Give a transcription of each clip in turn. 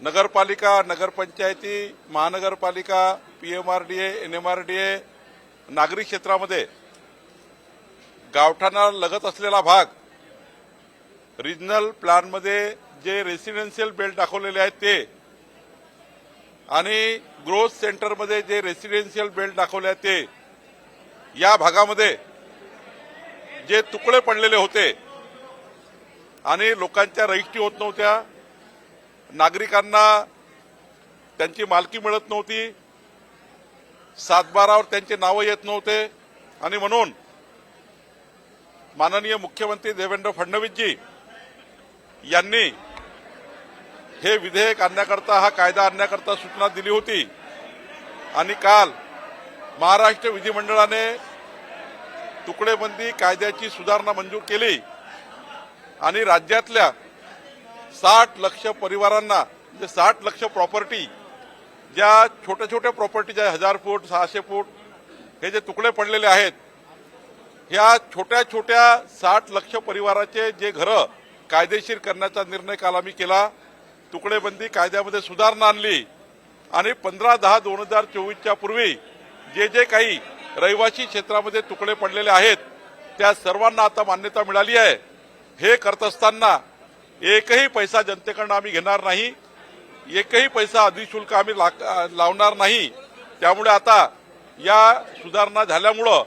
नगरपालिका नगरपंचायती महानगरपालिका P M R D A N M R D A नागरी क्षेत्रामध्ये गावठाणा लगत असलेला भाग रिजनल प्लॅनमध्ये जे रेसिडेन्शियल बेल्ट दाखवलेले आहेत ते आणि ग्रोथ सेंटरमध्ये जे रेसिडेन्शियल बेल्ट दाखवले आहेत ते या भागामध्ये जे तुकडे पडलेले होते आणि लोकांच्या रजिस्ट्री होत नव्हत्या नागरिकांना त्यांची मालकी मिळत नव्हती. सातबारावर त्यांचे नावं येत नव्हते. आणि म्हणून माननीय मुख्यमंत्री देवेंद्र फडणवीसजी यांनी हे विधेयक आणण्याकरता हा कायदा आणण्याकरता सूचना दिली होती. आणि काल महाराष्ट्र विधिमंडळाने तुकडेबंदी कायद्याची सुधारणा मंजूर केली. आणि राज्यातल्या साठ लक्ष परिवारांना म्हणजे साठ लक्ष प्रॉपर्टी ज्या छोट्या छोट्या प्रॉपर्टी ज्या हजार फूट सहाशे फूट हे जे तुकडे पडलेले आहेत ह्या छोट्या छोट्या साठ लक्ष परिवाराचे जे घरं कायदेशीर करण्याचा निर्णय काल आम्ही केला तुकडेबंदी कायद्यामध्ये सुधारणा आणली आणि पंधरा दहा दोन हजार चोवीसच्या पूर्वी जे जे काही रहिवासी क्षेत्रामध्ये तुकडे पडलेले आहेत त्या सर्वांना आता मान्यता मिळाली आहे. हे करत असताना एकही पैसा जनतेकडनं आम्ही घेणार नाही एकही पैसा अधिशुल्क आम्ही लावणार नाही. त्यामुळे आता या सुधारणा झाल्यामुळं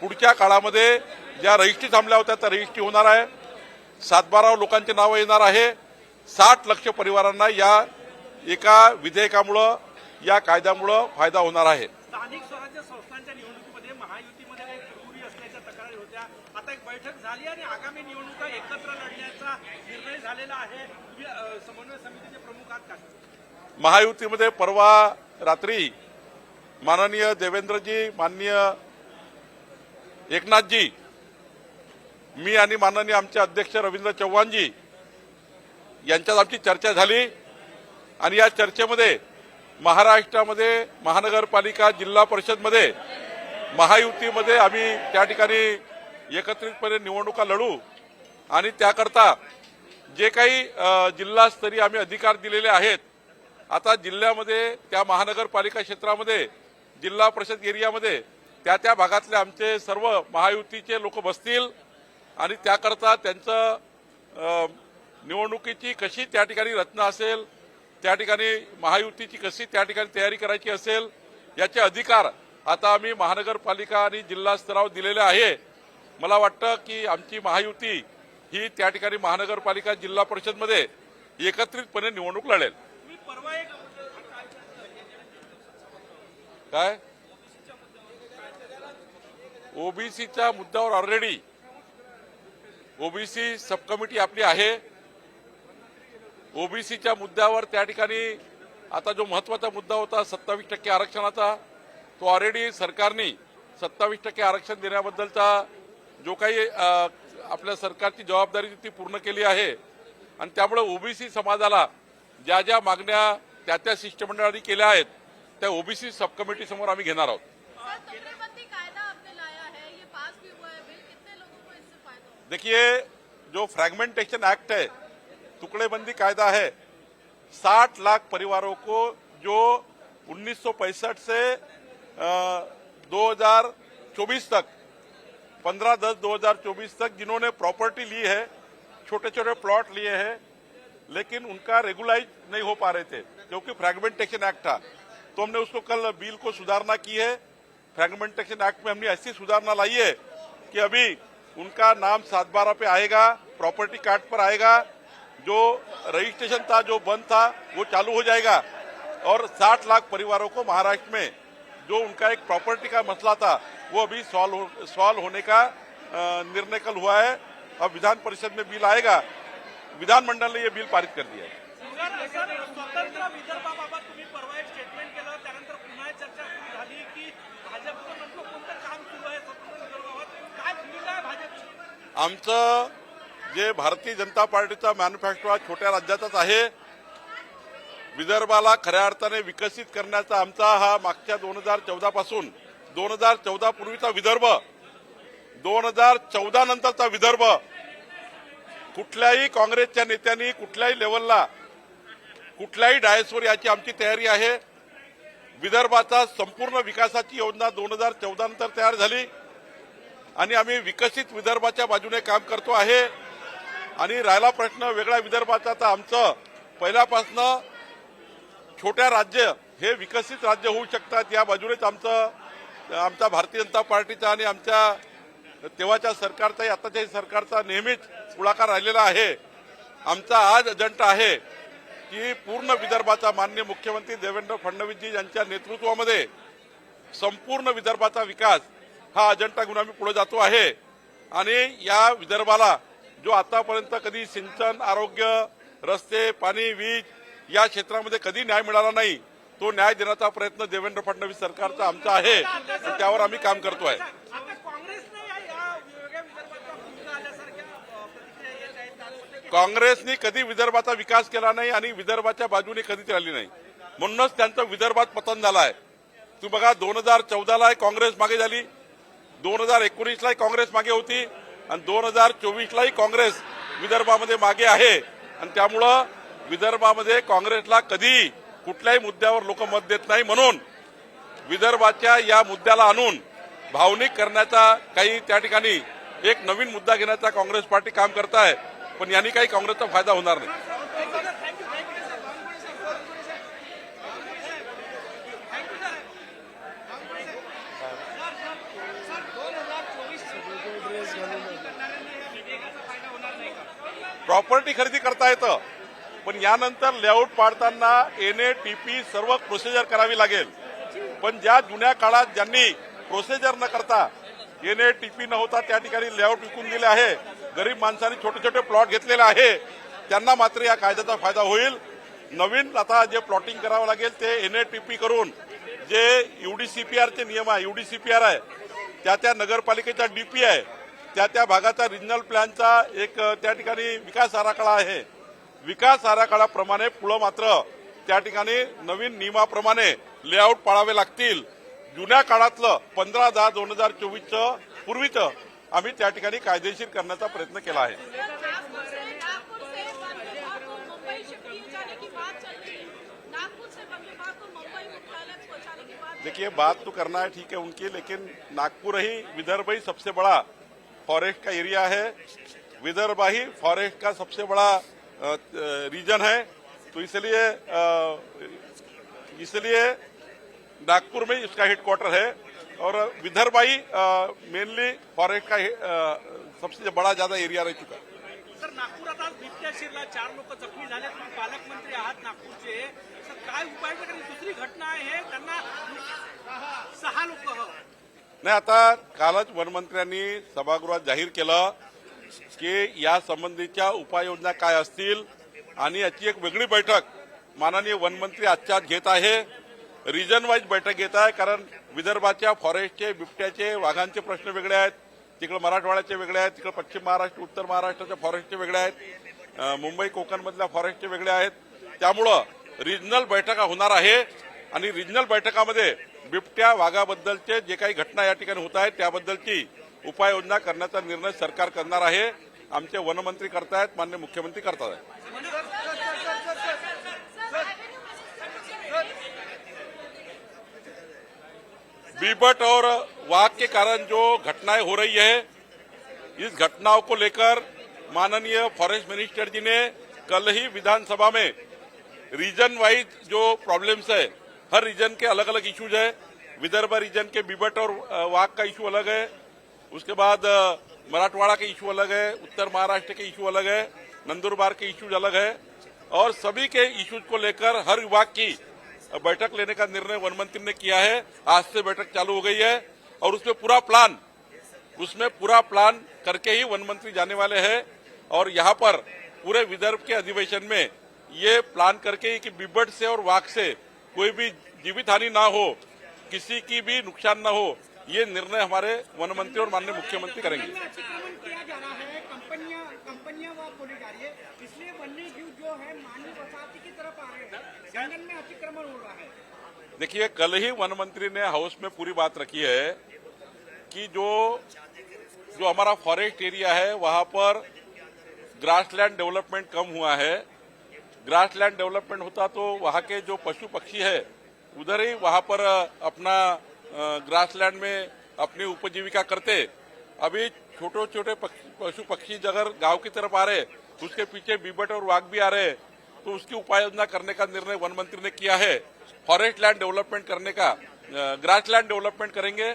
पुढच्या काळामध्ये ज्या रजिस्ट्री थांबल्या होत्या त्या रजिस्ट्री होणार आहे. सातबारा लोकांचे नावं येणार आहे. साठ लक्ष परिवारांना या एका विधेयकामुळं या कायद्यामुळं फायदा होणार आहे. स्थानिक स्वराज्य संस्थांच्या निवडणुकीमध्ये महायुतीमध्ये तक्रारी होत्या. आता एक बैठक झाली आणि आगामी निवडणुका एकत्र लढण्याचा निर्णय झालेला आहे. समन्वय समितीचे प्रमुख आहात का? महायुतीमध्ये परवा रात्री माननीय देवेंद्रजी माननीय एकनाथजी मी आणि माननीय आमचे अध्यक्ष रवींद्र चव्हाणजी यांच्यात आमची चर्चा झाली. आणि या चर्चेमध्ये महाराष्ट्रामध्ये महानगरपालिका जिल्हा परिषदमध्ये महायुतीमध्ये आम्ही त्या ठिकाणी एकत्रितपणे निवडणुका लढू. आणि त्याकरता जे काही जिल्हास्तरीय आम्ही अधिकार दिलेले आहेत आता जिल्ह्यामध्ये त्या महानगरपालिका क्षेत्रामध्ये जिल्हा परिषद एरियामध्ये त्या त्या भागातले आमचे सर्व महायुतीचे लोक बसतील. आणि त्याकरता त्यांचं निवडणुकीची कशी त्या ठिकाणी रचना असेल त्या ठिकाणी महायुतीची कशी त्या ठिकाणी तयारी करायची असेल याचे अधिकार आता आम्ही महानगरपालिका आणि जिल्हा स्तरावर दिलेले आहे. मला वाटतं की आमची महायुती ही त्या ठिकाणी महानगरपालिका जिल्हा परिषदमध्ये एकत्रितपणे निवडणूक लढेल. काय? ओबीसीच्या मुद्द्यावर ऑलरेडी ओबीसी सब कमिटी आपली आहे. ओबीसीच्या मुद्द्यावर त्या ठिकाणी आता जो महत्त्वाचा मुद्दा होता सत्तावीस टक्के आरक्षणाचा तो ऑलरेडी सरकारने सत्तावीस टक्के आरक्षण देने देण्याबद्दलचा जो काही अ, आपल्या सरकारची जबाबदारी ती पूर्ण केली आहे. आणि त्यामुळे ओबीसी समाजाला ज्या ज्या मागण्या त्या त्या शिष्टमंडळाने केल्या आहेत त्या ओबीसी सब कमिटी समोर आम्ही घेणार आहोत. को देखिए जो फ्रैगमेंटेशन एक्ट है टुकड़ेबंदी कायदा है साठ लाख परिवारों को जो उन्नीस से दो हज़ार चौबीस तक, पंद्रह दस दो हज़ार चौबीस तक जिन्होंने प्रॉपर्टी ली है छोटे छोटे प्लॉट लिए हैं, लेकिन उनका रेगुलाइज नहीं हो पा रहे थे क्योंकि फ्रेगमेंटेशन एक्ट था। तो हमने उसको कल बिल को सुधारना की है। फ्रेगमेंटेशन एक्ट में हमने ऐसी सुधारना लाई है कि अभी उनका नाम सात बारह पे आएगा प्रॉपर्टी कार्ड पर आएगा, जो रजिस्ट्रेशन था, जो बंद था, वो चालू हो जाएगा, और 60 लाख परिवारों को महाराष्ट्र में जो उनका एक प्रॉपर्टी का मसला था वो अभी सॉल्व हो, सॉल्व होने का निर्णय कल हुआ है। अब विधान परिषद में बिल आएगा। विधानमंडल ने ये बिल पारित कर दिया है। आमचं जे भारतीय जनता पार्टीचा मॅन्युफॅक्चर छोट्या राज्याचाच आहे विदर्भाला खऱ्या अर्थाने विकसित करण्याचा आमचा हा मागच्या दोन हजार चौदा पासून दोन हजार चौदा पूर्वीचा विदर्भ दोन हजार चौदा नंतरचा विदर्भ कुठल्याही काँग्रेसच्या नेत्यांनी कुठल्याही लेवलला कुठल्याही डायसवर याची आमची तयारी आहे. विदर्भाचा संपूर्ण विकासाची योजना दोन हजार चौदा नंतर तयार झाली आणि आम्ही विकसित विदर्भाच्या बाजूने काम करतो आहे. आणि राहिला प्रश्न वेगळ्या विदर्भाचा तर आमचं पहिल्यापासनं छोट्या राज्य हे विकसित राज्य होऊ शकतात. या बाजूनेच आमचं आमचा भारतीय जनता पार्टीचा आणि आमच्या तेव्हाच्या सरकारचाही आताच्याही सरकारचा नेहमीच पुढाकार राहिलेला आहे. आमचा आज अजंडा आहे की पूर्ण विदर्भाचा मान्य मुख्यमंत्री देवेंद्र फडणवीसजी यांच्या नेतृत्वामध्ये संपूर्ण विदर्भाचा विकास हा अजंटा घेऊन आम्ही पुढे जातो आहे. आणि या विदर्भाला जो आतापर्यंत कधी सिंचन आरोग्य रस्ते पाणी वीज या क्षेत्रामध्ये कधी न्याय मिळाला नाही तो न्याय देण्याचा प्रयत्न देवेंद्र फडणवीस सरकारचा आमचा आहे त्यावर आम्ही काम करतोय. आहे काँग्रेसनी कधी विदर्भाचा विकास केला नाही आणि विदर्भाच्या बाजूने कधीच राहिली नाही. म्हणूनच त्यांचं विदर्भात पतन झालं आहे तू बघा दोन हजार चौदाला काँग्रेस मागे झाली दोन हजार एकोणीसलाही काँग्रेस मागे होती आणि दोन हजार चोवीसलाही काँग्रेस विदर्भामध्ये मागे आहे. आणि त्यामुळं विदर्भामध्ये काँग्रेसला कधी कुठल्याही मुद्द्यावर लोक मत देत नाही म्हणून विदर्भाच्या या मुद्द्याला आणून भावनिक करण्याचा काही त्या ठिकाणी एक नवीन मुद्दा घेण्याचा काँग्रेस पार्टी काम करत आहे. पण यांनी काही काँग्रेसचा फायदा होणार नाही. प्रॉपर्टी खरेदी करता येतं. पण यानंतर लेआउट पाडताना एनएटीपी सर्व प्रोसिजर करावी लागेल. पण ज्या जुन्या काळात ज्यांनी प्रोसिजर न करता एनएटीपी न होता त्या ठिकाणी लेआउट विकून दिले आहे गरीब माणसांनी छोटे छोटे प्लॉट घेतलेले आहे त्यांना मात्र या कायद्याचा फायदा होईल. नवीन आता जे प्लॉटिंग करावं लागेल ते एनएटीपी करून जे युडीसीपीआरचे नियम आहे युडीसीपीआर आहे त्या त्या नगरपालिकेचा डीपी आहे त्या त्या भागाचा रिजनल प्लॅनचा एक त्या ठिकाणी विकास आराखडा आहे. विकास आराखड्याप्रमाणे पुढं मात्र त्या ठिकाणी नवीन नियमाप्रमाणे लेआउट पाळावे लागतील. जुन्या काळातलं पंधरा दहा दोन हजार चोवीसचं पूर्वीचं आम्ही त्या ठिकाणी कायदेशीर करण्याचा प्रयत्न केला आहे. देखिए बात तो करना है ठीक है उनकी लेकिन नागपुर ही विदर्भ ही सबसे बड़ा फॉरेस्ट का एरिया है। विदर्भ ही फॉरेस्ट का सबसे बड़ा रीजन है तो इसलिए इसलिए नागपुर में इसका हेडक्वार्टर है। और विदर्भ ही मेनली फॉरेस्ट का सबसे बड़ा ज़्यादा एरिया रह चुका। है सर नागपुरात आज बिबट्या शिरला चार लोक जखमी झाले तुम्ही पालकमंत्री आहात नागपूरचे. सर काय उपाय कारण दुसरी घटना आहे त्यांना सहा लोक नाही आता कालच वनमंत्र्यांनी सभागृहात जाहीर केलं की या संबंधीच्या उपाययोजना काय असतील? आणि याची एक वेगळी बैठक माननीय वनमंत्री आजच्या घेत आहे. रिजन वाईज बैठक घेत आहे कारण विदर्भाच्या फॉरेस्टचे बिबट्याचे वाघांचे प्रश्न वेगळे आहेत. तिकडे मराठवाड्याचे वेगळे आहेत तिकडे पश्चिम महाराष्ट्र उत्तर महाराष्ट्राच्या फॉरेस्टचे वेगळे आहेत. मुंबई कोकणमधल्या फॉरेस्टचे वेगळे आहेत. त्यामुळं रिजनल बैठका होणार आहे. आणि रिजनल बैठकामध्ये बिबट्या वाघाबद्दलचे जे काही घटना या ठिकाणी होत आहेत त्याबद्दलची उपाययोजना करण्याचा निर्णय सरकार करणार आहे. आमचे वनमंत्री करतायत मान्य मुख्यमंत्री करतात आहेत बीबट और वाघ के कारण जो घटनाएँ हो रही है, इस घटनाओं को लेकर माननीय फॉरेस्ट मिनिस्टर जी ने कल ही विधानसभा में रीजन वाइज जो प्रॉब्लम्स है, हर रीजन के अलग अलग इश्यूज़ है। विदर्भ रीजन के बीबट और वाघ का इशू अलग है। उसके बाद मराठवाड़ा के इशू अलग है, उत्तर महाराष्ट्र के इशू अलग है, नंदुरबार के इशूज अलग है, और सभी के इशूज को लेकर हर विभाग की बैठक लेने का निर्णय वन मंत्री ने किया है। आज से बैठक चालू हो गई है, और उसमें पूरा प्लान, उसमें पूरा प्लान करके ही वन मंत्री जाने वाले हैं, और यहाँ पर पूरे विदर्भ के अधिवेशन में ये प्लान करके कि बिबट से और वाक से कोई भी जीवित हानि ना हो, किसी की भी नुकसान ना हो ये निर्णय हमारे वन मंत्री और माननीय मुख्यमंत्री करेंगे। किया जा रहा है कंपनियाँ कंपनियाँ वहाँ खोली जा रही है। इसलिए वन्य जीव जो है मानव बसाती की तरफ़ आ रहे हैं। जंगल में अतिक्रमण हो रहा है। देखिए कल ही वन मंत्री ने हाउस में पूरी बात रखी है कि जो जो हमारा फॉरेस्ट एरिया है वहाँ पर ग्रासलैंड डेवलपमेंट कम हुआ है। ग्रास लैंड डेवलपमेंट होता तो वहाँ के जो पशु पक्षी है उधर ही वहाँ पर अपना ग्रास लैंड में अपनी उपजीविका करते। अभी छोटे छोटे पशु पक्षी अगर गाँव की तरफ़ आ रहे उसके पीछे बीबट और वाघ भी आ रहे तो उसकी उपाय योजना करने का निर्णय वन मंत्री ने किया है। फॉरेस्ट लैंड डेवलपमेंट करने का ग्रास लैंड डेवलपमेंट करेंगे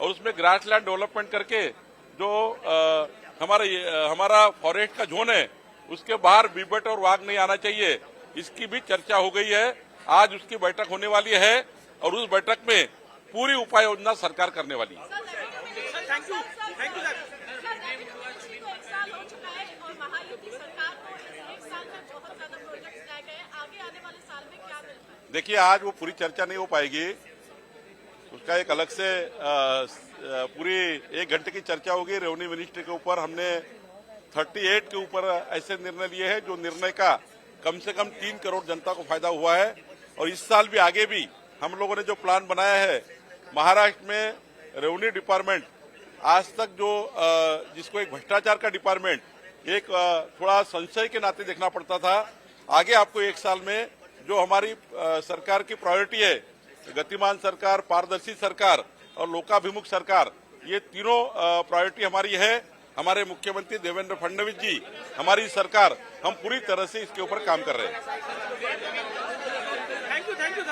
और उसमें ग्रास लैंड डेवलपमेंट करके जो हमारा हमारा फॉरेस्ट का जोन है, उसके बाहर बीबट और वाघ नहीं आना चाहिए। इसकी भी चर्चा हो गई है। आज उसकी बैठक होने वाली है और उस बैठक में पूरी उपाय योजना सरकार करने वाली है। थैंक यू थैंक यू है। देखिए आज वो पूरी चर्चा नहीं हो पाएगी। उसका एक अलग से पूरी एक घंटे की चर्चा होगी रेवन्यू मिनिस्ट्री के ऊपर। हमने 38 के ऊपर ऐसे निर्णय लिए हैं जो निर्णय का कम से कम तीन करोड़ जनता को फ़ायदा हुआ है। और इस साल भी आगे भी हम लोगों ने जो प्लान बनाया है महाराष्ट्र में रेवन्यू डिपार्टमेंट आज तक जो जिसको एक भ्रष्टाचार का डिपार्टमेंट एक थोड़ा संशय के नाते देखना पड़ता था, आगे आपको एक साल में जो हमारी सरकार की प्रायोरिटी है, गतिमान सरकार, पारदर्शी सरकार और लोकाभिमुख सरकार, ये तीनों प्रायोरिटी हमारी है। हमारे मुख्यमंत्री देवेंद्र फडणवीस जी, हमारी सरकार, हम पूरी तरह से इसके ऊपर काम कर रहे हैं। Thank you thank you